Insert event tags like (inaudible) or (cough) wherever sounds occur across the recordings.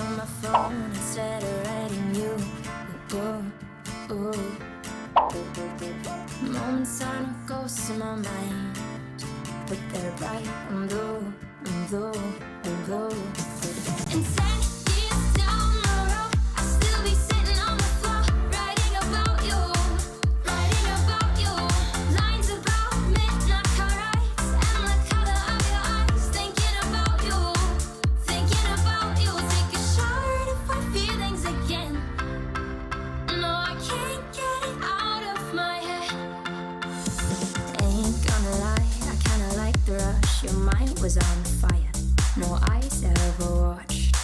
on my phone instead of writing you. Ooh, ooh. Moments are no ghosts in my mind, but they're bright and blue, and blue, and blue. And on fire, no eyes ever watched.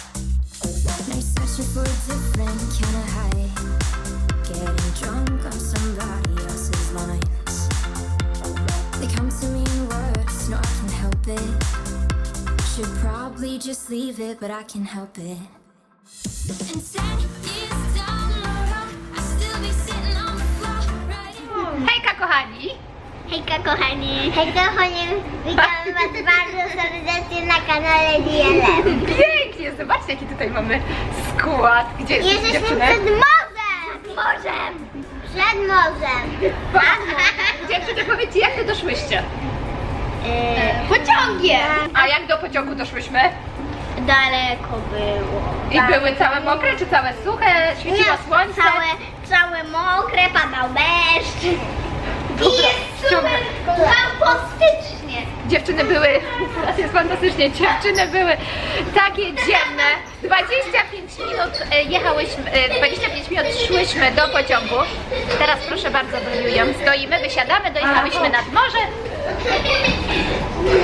Searching for a different kind of high. Getting drunk on somebody else's lines. They come to me in words, no, I can help it. Should probably just leave it, but I can help it. And ten years down the road, I'll still be sitting on the floor! Hejka kochani! Hejka kochani! Witamy Was (laughs) bardzo serdecznie na kanale DLM. Pięknie! Zobaczcie jaki tutaj mamy skład. Gdzie jest Jesteśmy dziewczyny? przed morzem! Morzem! Przed morzem! Dziewczyny powiedzcie jak to doszłyście? Yy, Pociągiem! A jak do pociągu doszłyśmy? Daleko było. I były całe mokre czy całe suche? Świeciło Nie, słońce? Całe, całe mokre, padał deszcz. I jest fantastycznie. Dziewczyny były, teraz jest fantastycznie, dziewczyny były takie dzienne. 25 minut e, jechałyśmy, e, 25 minut szłyśmy do pociągu. Teraz proszę bardzo, Julią, stoimy, wysiadamy, dojechałyśmy nad morze.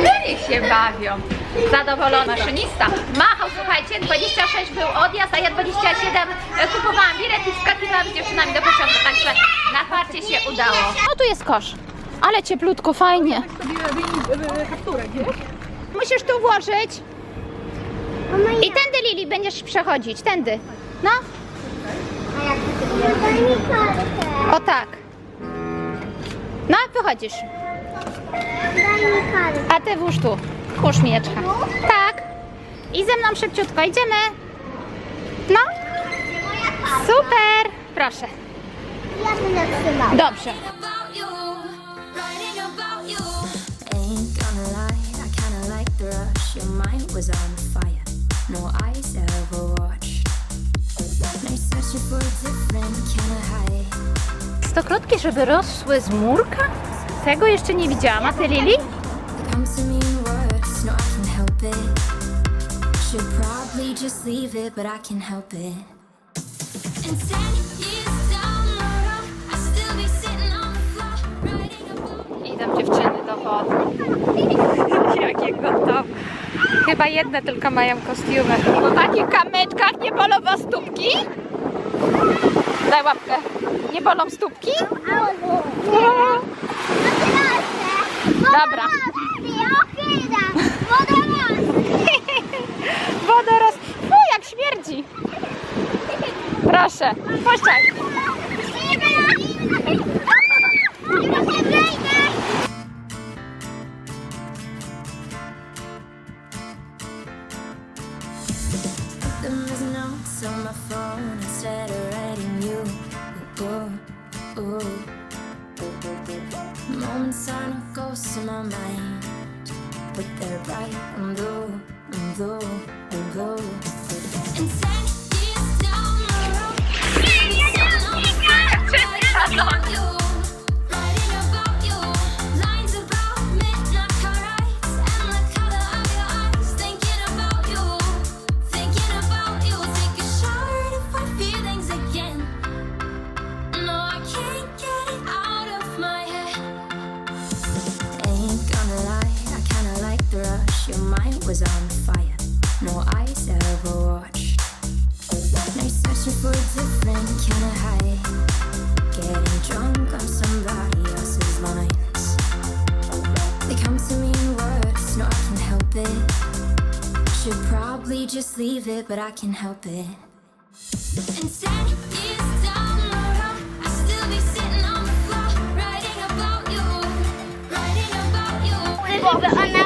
No niech się bawią. Zadowolony maszynista. Machał, słuchajcie, 26 był odjazd, a ja 27 e, kupowałam bilet i wskakiwałam z dziewczynami do pociągu, także na farcie się udało. No tu jest kosz, ale cieplutko, fajnie. Musisz tu włożyć. I tędy Lili będziesz przechodzić, tędy. No, o tak. No, wychodzisz. A ty włóż tu. Włóż mieczka. Tak. I ze mną szybciutko, idziemy. No, super. Proszę. Ja będę. Dobrze. Was on fire, no eyes ever watched. Searching for a different kind of high. Stokrotki, żeby rosły z murka? Tego jeszcze nie widziałam. A ty, Lili? They come to me in words, no, I can help it. Should probably just leave it, but I can help it. And ten years down the road, I'll still be sitting on the floor, writing about. Idą dziewczyny do wody. (laughs) Jakie gotowe. Chyba jedne tylko mają kostiumy. Po takich kamyczkach nie bolą was stópki? Daj łapkę. Nie bolą stópki? Dobra. Wodoros. O, jak śmierdzi. Proszę, puszczaj. Eyes ever watched. Searching for a different kind of high. Getting drunk on somebody else's. They come to me in words, no, I can help it. Should probably just leave it, but I can help it. And ten years down the road, I'll still be sitting on the floor, writing about you, writing about you. Wszystko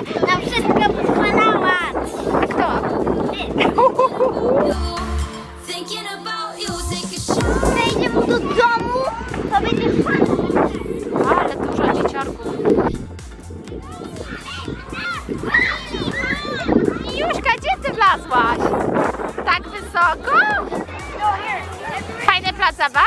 So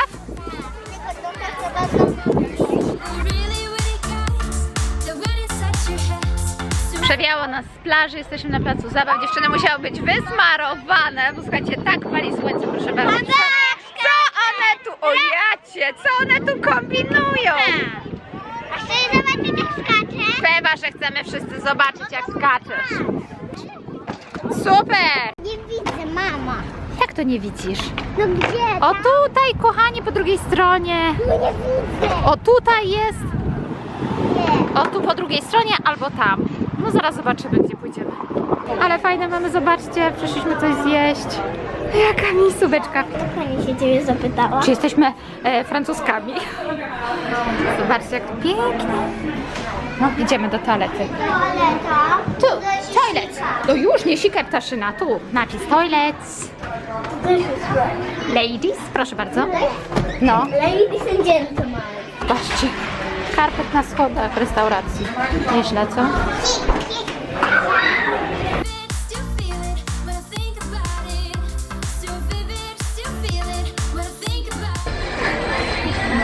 Przewiało nas z plaży, jesteśmy na placu zabaw. Dziewczyny musiały być wysmarowane, bo słuchajcie, tak pali słońce, proszę bardzo. Co one tu, o jacie, co one tu kombinują? A chcesz zobaczyć jak skacze? Chyba, że chcemy wszyscy zobaczyć, jak skaczesz. Super! Jak to nie widzisz? No gdzie? O tutaj, kochani, po drugiej stronie. No nie widzę. O tutaj jest. Nie. O tu po drugiej stronie albo tam. No zaraz zobaczymy, gdzie pójdziemy. Ale fajne mamy, zobaczcie, przyszliśmy coś zjeść. Jaka misóweczka. Pani się ciebie zapytała. Czy jesteśmy e, francuskami? Zobaczcie, jak to pięknie. No, idziemy do toalety. Toaleta. Tu, toilet. To już nie sikaj ptaszyna, tu. Napis toilet. Ladies, proszę bardzo. No, Ladies and gentlemen. patrzcie. Karpet na schodach w restauracji. Nieźle, co?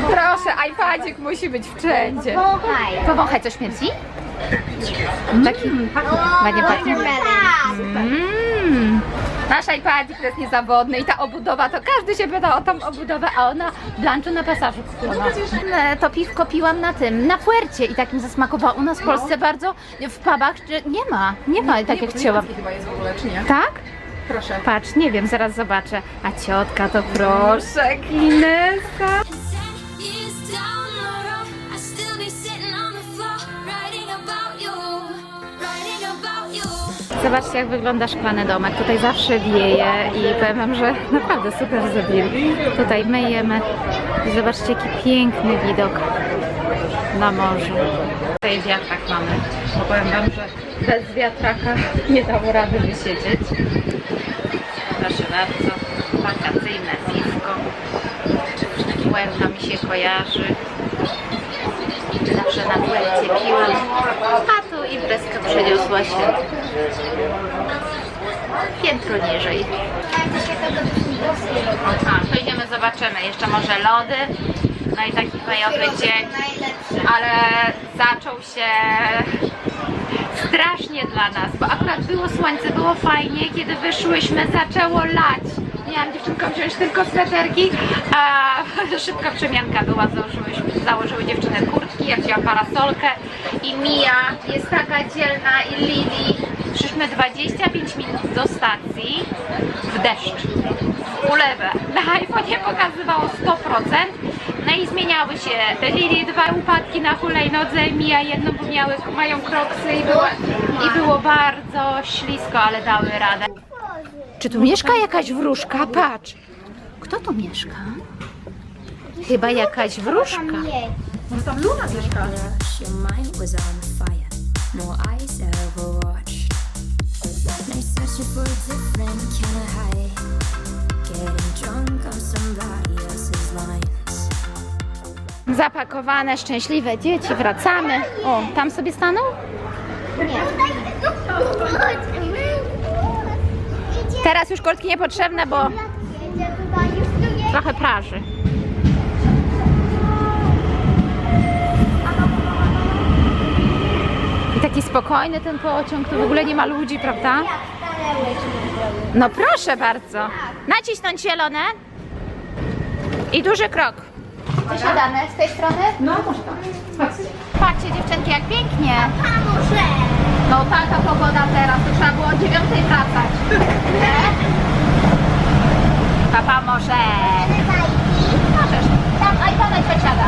Proszę, iPadzik musi być wszędzie. Kochaj. Powąchaj, co śmierdzi? Taki ładnie pachnie. Tak. Nasz iPadzik to jest niezawodny i ta obudowa, to każdy się pyta o tą obudowę, a ona blanczu na pasażu kupiona. E, To piwko piłam na tym, na puercie i takim zasmakowało. U nas w Polsce bardzo, w pubach nie ma, nie ma tak jak chciałam. chyba jest w ogóle, czy nie? Tak? Proszę. Patrz, nie wiem, zaraz zobaczę. A ciotka to proszę, Kinesa. Zobaczcie, jak wygląda szklany domek. Tutaj zawsze wieje i powiem wam, że naprawdę super zrobili. Tutaj myjemy i zobaczcie, jaki piękny widok na morzu. Tutaj wiatrak mamy, bo powiem wam, że bez wiatraka nie dało rady wysiedzieć. Proszę bardzo, wakacyjne piwko. Puerta mi się kojarzy. Zawsze na puercie piłam, a tu imprezka przeniosła się piętro niżej. Aha, to idziemy, zobaczymy. Jeszcze może lody. No i taki fajowy dzień. Ale zaczął się strasznie dla nas, bo akurat było słońce, było fajnie. Kiedy wyszłyśmy, zaczęło lać. Miałam dziewczynkom wziąć tylko sweterki, a (laughs) szybka przemianka była. Założyły dziewczyny kurtki, ja wzięłam parasolkę i Mia jest taka dzielna i Lili. Przyszliśmy 25 minut do stacji w deszcz, w ulewę. Na iPhone'ie pokazywało 100%. No i zmieniały się. Lili dwa upadki na hulajnodze, Mia jedną, bo miały, mają kroksy i było, i było bardzo ślisko, ale dały radę. Czy tu mieszka jakaś wróżka? Patrz. Kto tu mieszka? Chyba jakaś wróżka. Tam Luna mieszka. Zapakowane, szczęśliwe dzieci, wracamy. O, tam sobie staną? Teraz już kurtki niepotrzebne, bo trochę praży. I taki spokojny ten pociąg, tu w ogóle nie ma ludzi, prawda? No proszę bardzo. Nacisnąć zielone. I duży krok. Wysiadamy z tej strony? No, może tak. Patrzcie dziewczynki, jak pięknie. No taka pogoda teraz, to trzeba było o dziewiątej wracać. Nie? Papa może. Możesz. Tam iPada przesiada.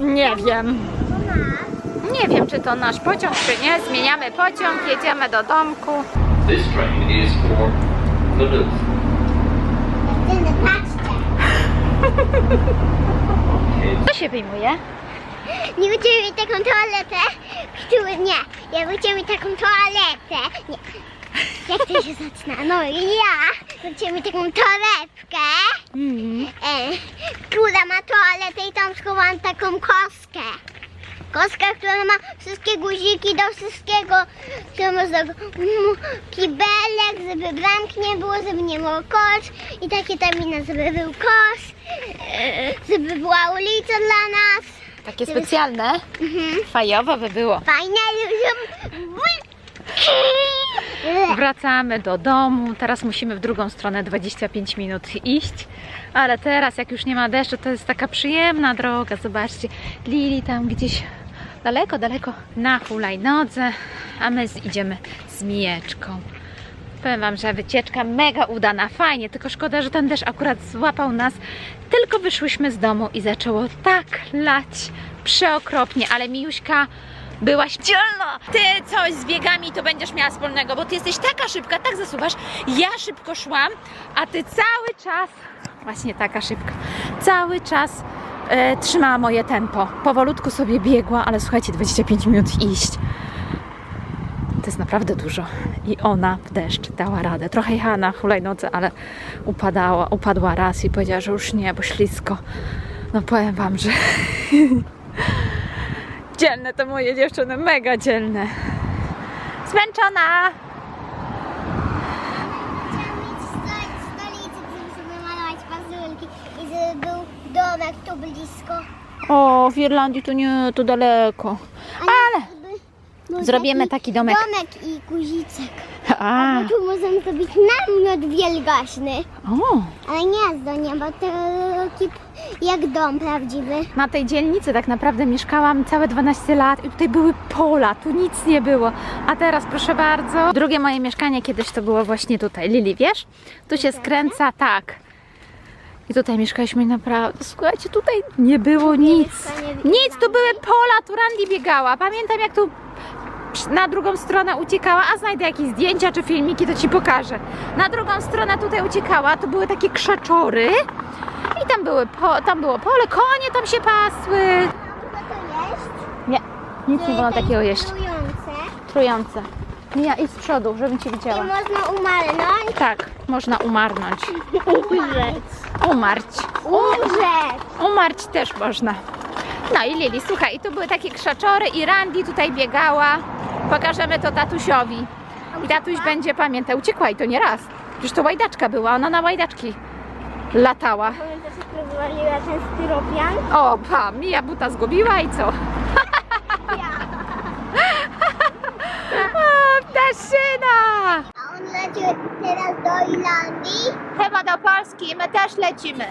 Nie wiem. Nie wiem, czy to nasz pociąg, czy nie. Zmieniamy pociąg, jedziemy do domku. This train is for Duluth. Patrzcie. Co się wyjmuje? Nie będziemy mieć taką toaletę, który nie. Ja będziemy mieć taką toaletę. Nie. Jak to się zaczyna? No i ja będziemy taką toaletkę, Mm. e, ma toaletę i tam schowałam taką kostkę. Kostka, która ma wszystkie guziki do wszystkiego. Która można kibelek, żeby bramki nie było, żeby nie było kosz. I takie terminy, żeby był kosz. e, Żeby była ulica dla nas. Takie specjalne. Fajowo by było. Fajne. Wracamy do domu. Teraz musimy w drugą stronę 25 minut iść. Ale teraz, jak już nie ma deszczu, to jest taka przyjemna droga. Zobaczcie, Lili tam gdzieś daleko, daleko na hulajnodze, a my idziemy z Mijeczką. Powiem Wam, że wycieczka mega udana, fajnie, tylko szkoda, że ten deszcz akurat złapał nas. Tylko wyszłyśmy z domu i zaczęło tak lać przeokropnie, ale Mijuśka byłaś dzielna. Ty coś z biegami to będziesz miała wspólnego, bo ty jesteś taka szybka, tak zasuwasz. Ja szybko szłam, a ty cały czas, właśnie taka szybka, cały czas e, trzymała moje tempo. Powolutku sobie biegła, ale słuchajcie, 25 minut iść. To jest naprawdę dużo. I ona w deszcz dała radę. Trochę jechała na hulajnodze, ale upadała, upadła raz i powiedziała, że już nie, bo ślisko. No powiem wam, że (laughs) dzielne to moje dziewczyny, mega dzielne. Zmęczona! Chciałam mieć sto- stolicę, żeby sobie malować pazurki i żeby był domek tu blisko. O, w Irlandii to nie, to daleko. Ale był Zrobimy taki domek. Domek i guzicek. (laughs) A, Bo tu możemy zrobić namiot wielgaśny. o, Ale nie z do nieba, to taki jak dom prawdziwy. na tej dzielnicy tak naprawdę mieszkałam całe 12 lat i tutaj były pola, tu nic nie było. A teraz proszę bardzo, drugie moje mieszkanie kiedyś to było właśnie tutaj. Lili, wiesz? Tu się skręca, tak. I tutaj mieszkaliśmy i naprawdę, słuchajcie, tutaj nie było nic. Nic, tu były pola, tu Randy biegała. Pamiętam jak tu na drugą stronę uciekała, a znajdę jakieś zdjęcia czy filmiki, to Ci pokażę. Na drugą stronę tutaj uciekała, tu były takie krzaczory i tam, były po, tam było pole, konie tam się pasły. Nie, nic nie wolno takiego jeść. Trujące. Trujące. Ja i z przodu, żebym Cię I widziała. można umarnąć. Tak, można umarnąć. (laughs) Umrzeć. Umarć. Umrzeć. Umarć też można. No i Lili, słuchaj, i tu były takie krzaczory i Randy tutaj biegała. Pokażemy to tatusiowi. I tatuś będzie pamiętał. Uciekła i to nie raz. Przecież to łajdaczka była, ona na łajdaczki latała. Pamiętasz, jak rozwaliła ten styropian? O, pa, Mija buta zgubiła i co? (laughs) o, ptaszyna! A on teraz do Irlandii. Chyba do Polski, my też lecimy.